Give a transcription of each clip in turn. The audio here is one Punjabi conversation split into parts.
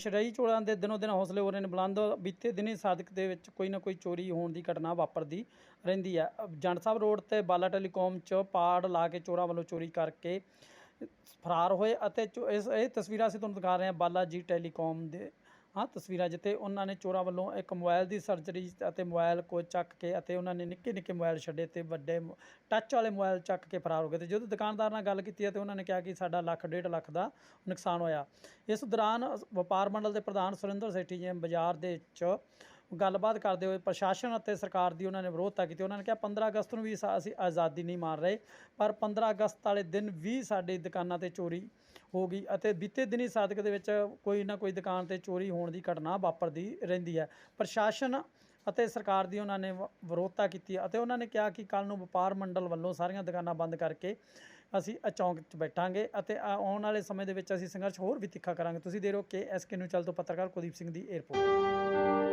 ਨਸ਼ਰਈ ਚੋਰਾਂ ਦੇ ਦਿਨੋ ਦਿਨ ਹੌਸਲੇ ਹੋ ਰਹੇ ਨੇ। ਬੁਲੰਦ ਬੀਤੇ ਦਿਨੀ ਸਾਦਕ ਦੇ ਵਿੱਚ ਕੋਈ ਨਾ ਕੋਈ ਚੋਰੀ ਹੋਣ ਦੀ ਘਟਨਾ ਵਾਪਰਦੀ ਰਹਿੰਦੀ ਹੈ। ਜੰਡ ਸਾਹਿਬ ਰੋਡ ਤੇ ਬਾਲਾ ਟੈਲੀਕਾਮ 'ਚ ਪਾੜ ਲਾ ਕੇ ਚੋਰਾਂ ਵੱਲੋਂ ਚੋਰੀ ਕਰਕੇ ਫਰਾਰ ਹੋਏ ਅਤੇ ਚੋ- ਇਸ ਇਹ ਤਸਵੀਰਾਂ ਅਸੀਂ ਤੁਹਾਨੂੰ ਦਿਖਾ ਰਹੇ ਹਾਂ ਬਾਲਾ ਜੀ ਟੈਲੀਕਾਮ ਦੇ ਹਾਂ, ਤਸਵੀਰਾਂ ਜਿੱਥੇ ਉਹਨਾਂ ਨੇ ਚੋਰਾਂ ਵੱਲੋਂ ਇੱਕ ਮੋਬਾਈਲ ਦੀ ਸਰਜਰੀ ਅਤੇ ਮੋਬਾਈਲ ਕੋ ਚੱਕ ਕੇ ਅਤੇ ਉਹਨਾਂ ਨੇ ਨਿੱਕੇ ਨਿੱਕੇ ਮੋਬਾਈਲ ਛੱਡੇ ਤੇ ਵੱਡੇ ਟੱਚ ਵਾਲੇ ਮੋਬਾਈਲ ਚੱਕ ਕੇ ਫਰਾਰ ਹੋ ਗਏ ਤੇ ਜਦੋਂ ਦੁਕਾਨਦਾਰ ਨਾਲ ਗੱਲ ਕੀਤੀ ਹੈ ਤੇ ਉਹਨਾਂ ਨੇ ਕਿਹਾ ਕਿ ਸਾਡਾ ਲੱਖ, ਡੇਢ ਲੱਖ ਦਾ ਨੁਕਸਾਨ ਹੋਇਆ। ਇਸ ਦੌਰਾਨ ਵਪਾਰ ਮੰਡਲ ਦੇ ਪ੍ਰਧਾਨ ਸੁਰਿੰਦਰ ਸੇਠੀ ਜੀ ਬਾਜ਼ਾਰ ਦੇ ਵਿੱਚ ਗੱਲਬਾਤ ਕਰਦੇ ਹੋਏ ਪ੍ਰਸ਼ਾਸਨ ਅਤੇ ਸਰਕਾਰ ਦੀ ਉਹਨਾਂ ਨੇ ਵਿਰੋਧਤਾ ਕੀਤੀ। ਉਹਨਾਂ ਨੇ ਕਿਹਾ 15 ਅਗਸਤ ਨੂੰ ਵੀ ਸਾ- ਅਸੀਂ ਆਜ਼ਾਦੀ ਨਹੀਂ ਮਾਰ ਰਹੇ, ਪਰ 15 ਅਗਸਤ ਵਾਲੇ ਦਿਨ ਵੀ ਸਾਡੀ ਦੁਕਾਨਾਂ ਤੇ ਚੋਰੀ ਹੋ ਗਈ ਅਤੇ ਬੀਤੇ ਦਿਨੀ ਸਾਦਕ ਦੇ ਵਿੱਚ ਕੋਈ ਨਾ ਕੋਈ ਦੁਕਾਨ ਤੇ ਚੋਰੀ ਹੋਣ ਦੀ ਘਟਨਾ ਵਾਪਰਦੀ ਰਹਿੰਦੀ ਹੈ। ਪ੍ਰਸ਼ਾਸਨ ਅਤੇ ਸਰਕਾਰ ਦੀ ਉਹਨਾਂ ਨੇ ਵ- ਵਿਰੋਧਤਾ ਕੀਤੀ ਅਤੇ ਉਹਨਾਂ ਨੇ ਕਿਹਾ ਕਿ ਕੱਲ ਨੂੰ ਵਪਾਰ ਮੰਡਲ ਵੱਲੋਂ ਸਾਰੀਆਂ ਦੁਕਾਨਾਂ ਬੰਦ ਕਰਕੇ ਅਸੀਂ ਅਚੌਂਕ 'ਚ ਬੈਠਾਂਗੇ ਅਤੇ ਆ- ਆਉਣ ਵਾਲੇ ਸਮੇਂ ਦੇ ਵਿੱਚ ਅਸੀਂ ਸੰਘਰਸ਼ ਹੋਰ ਵੀ ਤਿੱਖਾ ਕਰਾਂਗੇ। ਤੁਸੀਂ ਦੇ ਰਹੋ K S K news channel ਤੋਂ ਪੱਤਰਕਾਰ ਕੁਲਦੀਪ ਸਿੰਘ ਦੀ ਏਅਰਪੋਰਟ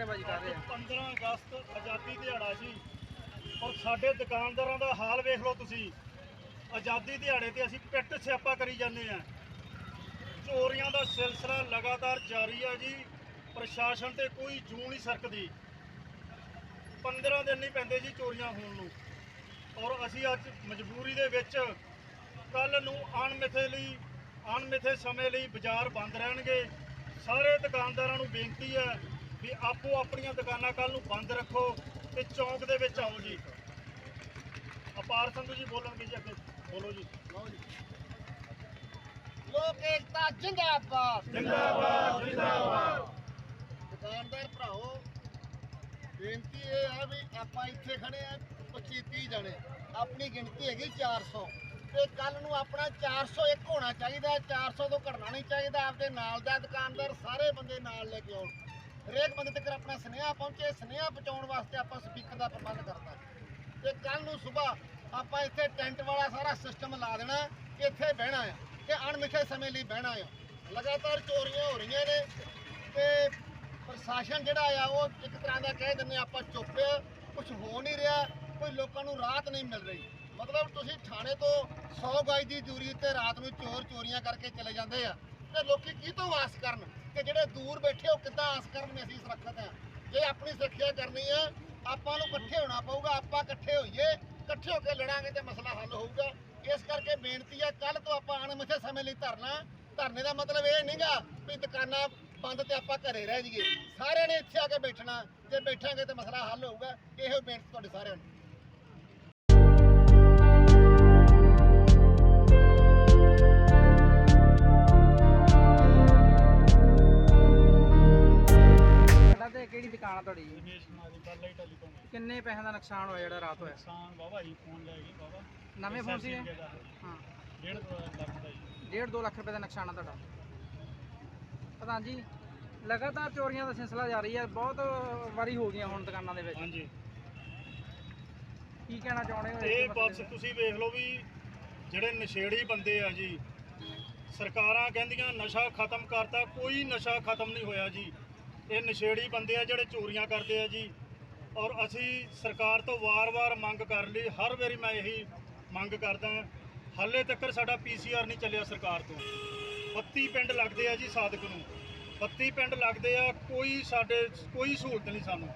ਜਿਹੜੇ ਕਰ ਰਹੇ ਆ। 15 ਅਗਸਤ ਆਜ਼ਾਦੀ ਦਿਹਾੜਾ ਸੀ ਔਰ ਸਾਡੇ ਦੁਕਾਨਦਾਰਾਂ ਦਾ ਹਾਲ ਵੇਖ ਲਓ ਤੁਸੀਂ। ਆਜ਼ਾਦੀ ਦਿਹਾੜੇ ਤੇ ਅਸੀਂ ਪਿੱਟ ਸਿਆਪਾ ਕਰੀ ਜਾਂਦੇ ਆ। ਚੋਰੀਆਂ ਦਾ ਸਿਲਸਿਲਾ ਲਗਾਤਾਰ ਜਾਰੀ ਆ ਜੀ। ਪ੍ਰਸ਼ਾਸਨ ਤੇ ਕੋਈ ਜੂ ਨਹੀਂ ਸਰਕਦੀ। 15 ਦਿਨ ਨਹੀਂ ਪੈਂਦੇ ਜੀ ਚੋਰੀਆਂ ਹੋਣ ਨੂੰ। ਔਰ ਅਸੀਂ ਅੱਜ ਮਜਬੂਰੀ ਦੇ ਵਿੱਚ ਕੱਲ ਨੂੰ ਅਣਮਿੱਥੇ ਲਈ, ਅਣਮਿੱਥੇ ਸਮੇਂ ਲਈ ਬਾਜ਼ਾਰ ਬੰਦ ਰਹਿਣਗੇ। ਸਾਰੇ ਦੁਕਾਨਦਾਰਾਂ ਨੂੰ ਬੇਨਤੀ ਹੈ ਵੀ ਆਪੋ ਆਪਣੀਆਂ ਦੁਕਾਨਾਂ ਕੱਲ ਨੂੰ ਬੰਦ ਰੱਖੋ ਤੇ ਚੌਂਕ ਦੇ ਵਿੱਚ ਆਓ ਜੀ। ਅਪਾਰ ਸੰਧੂ ਜੀ ਬੋਲਣਗੇ ਜੀ ਅੱਗੇ। ਬੋਲੋ ਜੀ। ਲਓ ਜੀ। ਲੋਕ ਏਕਤਾ ਜਿੰਦਾਬਾਦ। ਜਿੰਦਾਬਾਦ ਜਿੰਦਾਬਾਦ। ਦੁਕਾਨਦਾਰ ਭਰਾਓ ਬੇਨਤੀ ਇਹ ਆ ਵੀ ਆਪਾਂ ਇੱਥੇ ਖੜੇ ਆ 25 30 ਜਣੇ। ਆਪਣੀ ਗਿਣਤੀ ਹੈਗੀ 400 ਤੇ ਕੱਲ ਨੂੰ ਆਪਣਾ 401 ਹੋਣਾ ਚਾਹੀਦਾ 400 ਤੋਂ ਘਟਣਾ ਨਹੀਂ ਚਾਹੀਦਾ। ਆਪਦੇ ਨਾਲ ਦਾ ਦੁਕਾਨਦਾਰ ਸਾਰੇ ਬੰਦੇ ਨਾਲ ਲੈ ਕੇ ਆਉਣ। ਹਰੇਕ ਬੰਦੇ ਤੱਕ ਆਪਣਾ ਸੁਨੇਹਾ ਪਹੁੰਚੇ, ਸੁਨੇਹਾ ਪਹੁੰਚਾਉਣ ਵਾਸਤੇ ਆਪਾਂ ਸਪੀਕਰ ਦਾ ਪ੍ਰਬੰਧ ਕਰਤਾ। ਤੇ ਕੱਲ ਨੂੰ ਸਵੇਰ ਆਪਾਂ ਇੱਥੇ ਟੈਂਟ ਵਾਲਾ ਸਾਰਾ ਸਿਸਟਮ ਲਾ ਦੇਣਾ ਕਿ ਇੱਥੇ ਬਹਿਣਾ ਆ ਤੇ ਅਣਮਿੱਥੇ ਸਮੇਂ ਲਈ ਬਹਿਣਾ ਆ ਲਗਾਤਾਰ ਚੋਰੀਆਂ ਹੋ ਰਹੀਆਂ ਨੇ ਤੇ ਪ੍ਰਸ਼ਾਸਨ ਜਿਹੜਾ ਆ, ਉਹ ਇੱਕ ਤਰ੍ਹਾਂ ਦਾ ਕਹਿ ਦਿੰਦੇ ਆਪਾਂ ਚੁੱਪ ਆ ਕੁਝ ਹੋ ਨਹੀਂ ਰਿਹਾ, ਕੋਈ ਲੋਕਾਂ ਨੂੰ ਰਾਹਤ ਨਹੀਂ ਮਿਲ ਰਹੀ। ਮਤਲਬ ਤੁਸੀਂ ਥਾਣੇ ਤੋਂ 100 ਗਜ ਦੀ ਦੂਰੀ ਤੇ ਰਾਤ ਨੂੰ ਚੋਰ ਚੋਰੀਆਂ ਕਰਕੇ ਚਲੇ ਜਾਂਦੇ ਆ। ਤੇ ਲੋਕੀ ਕੀ ਤੋਂ ਆਸ ਕਰਨ ਕਿ ਜਿਹੜੇ ਦੂਰ ਬੈਠੇ ਉਹ ਕਿੱਦਾਂ ਆਸ ਕਰਨ ਵੀ ਅਸੀਂ ਸੁਰੱਖਿਅਤ ਆ? ਜੇ ਆਪਣੀ ਸੁਰੱਖਿਆ ਕਰਨੀ ਆ, ਆਪਾਂ ਨੂੰ ਇਕੱਠੇ ਹੋਣਾ ਪਊਗਾ, ਆਪਾਂ ਇਕੱਠੇ ਹੋਈਏ, ਇਕੱਠੇ ਹੋ ਕੇ ਲੜਾਂਗੇ ਤੇ ਮਸਲਾ ਹੱਲ ਹੋਊਗਾ। ਇਸ ਕਰਕੇ ਬੇਨਤੀ ਆ ਕੱਲ ਤੋਂ ਆਪਾਂ ਅਣਮਿੱਥੇ ਸਮੇਂ ਲਈ ਧਰਨਾ। ਧਰਨੇ ਦਾ ਮਤਲਬ ਇਹ ਨਹੀਂਗਾ ਵੀ ਦੁਕਾਨਾਂ ਬੰਦ ਤੇ ਆਪਾਂ ਘਰੇ ਰਹਿ ਜਾਈਏ। ਸਾਰਿਆਂ ਨੇ ਇੱਥੇ ਆ ਕੇ ਬੈਠਣਾ। ਜੇ ਬੈਠਾਂਗੇ ਤੇ ਮਸਲਾ ਹੱਲ ਹੋਊਗਾ। ਇਹੋ ਬੇਨਤੀ ਤੁਹਾਡੇ ਸਾਰਿਆਂ ਨੂੰ। ਤੁਹਾਡੀ ਜੀ? ਰਮੇਸ਼ ਕੁਮਾਰ ਜੀ ਬੱਲਾ ਹੀ ਟੈਲੀਕਾਮ ਕਿੰਨੇ ਪੈਸਿਆਂ ਦਾ ਨੁਕਸਾਨ ਹੋਇਆ ਜਿਹੜਾ ਰਾਤ ਹੋਇਆ? ਨੁਕਸਾਨ ਬਾਬਾ ਜੀ ਫੋਨ ਲੈ ਗਈ ਬਾਬਾ ਨਵੇਂ ਫੋਨ ਸੀ ਇਹ? ਹਾਂ। ਡੇਢ ਦੋ ਲੱਖ ਦਾ ਜੀ। ਡੇਢ 2 ਲੱਖ ਰੁਪਏ ਦਾ ਨੁਕਸਾਨ ਆ ਤੁਹਾਡਾ। ਪ੍ਰਧਾਨ ਜੀ ਲਗਾਤਾਰ ਚੋਰੀਆਂ ਦਾ ਸਿਲਸਿਲਾ ਜਾਰੀ ਹੈ ਬਹੁਤ ਵਾਰੀ ਹੋ ਗਈਆਂ ਹੁਣ ਦੁਕਾਨਾਂ ਦੇ ਵਿੱਚ। ਹਾਂਜੀ। ਕੀ ਕਹਿਣਾ ਚਾਹੁੰਦੇ ਹੋ ਇਸ ਇਹ ਮਸਲੇ ਬਸ ਤੇ? ਤੁਸੀਂ ਵੇਖ ਲਓ ਵੀ ਜਿਹੜੇ ਨਸ਼ੇੜੀ ਬੰਦੇ ਆ ਜੀ ਸਰਕਾਰਾਂ ਕਹਿੰਦੀਆਂ ਨਸ਼ਾ ਖਤਮ ਕਰਤਾ ਕੋਈ ਨਸ਼ਾ ਖਤਮ ਨਹੀਂ ਹੋਇਆ ਜੀ। ਇਹ ਨਸ਼ੇੜੀ ਬੰਦੇ ਆ ਜਿਹੜੇ ਚੋਰੀਆਂ ਕਰਦੇ ਆ ਜੀ। ਔਰ ਅਸੀਂ ਸਰਕਾਰ ਤੋਂ ਵਾਰ-ਵਾਰ ਮੰਗ ਕਰ ਲਈ। ਹਰ ਵਾਰੀ ਮੈਂ ਇਹੀ ਮੰਗ ਕਰਦਾ ਹਾਲੇ ਤੱਕ ਸਾਡਾ ਪੀਸੀਆਰ ਨਹੀਂ ਚੱਲਿਆ ਸਰਕਾਰ ਤੋਂ। 32 ਪਿੰਡ ਲੱਗਦੇ ਆ ਜੀ ਸਾਦਕ ਨੂੰ। 32 ਪਿੰਡ ਲੱਗਦੇ ਆ, ਕੋਈ ਸਾਡੇ, ਕੋਈ ਸਹੂਲਤ ਨਹੀਂ ਸਾਨੂੰ।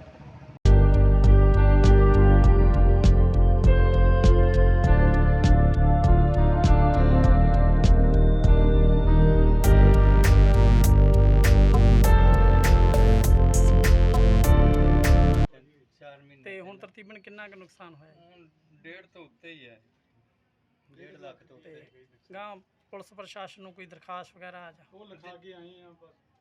ਕਿੰਨਾ ਕੁ ਨੁਕਸਾਨ ਹੋਇਆ ਹੁਣ ਡੇਢ ਤੋਂ ਉੱਤੇ ਹੀ ਹੈ। ਡੇਢ ਲੱਖ ਤੋਂ ਉੱਤੇ। ਤੇ ਗਾਂ ਪੁਲਿਸ ਪ੍ਰਸ਼ਾਸਨ ਨੂੰ ਕੋਈ ਦਰਖਾਸਤ ਵਗੈਰਾ ਆ ਜਾ ਉਹ ਲਿਖਾ ਕੇ ਆਏ ਆ ਬਸ।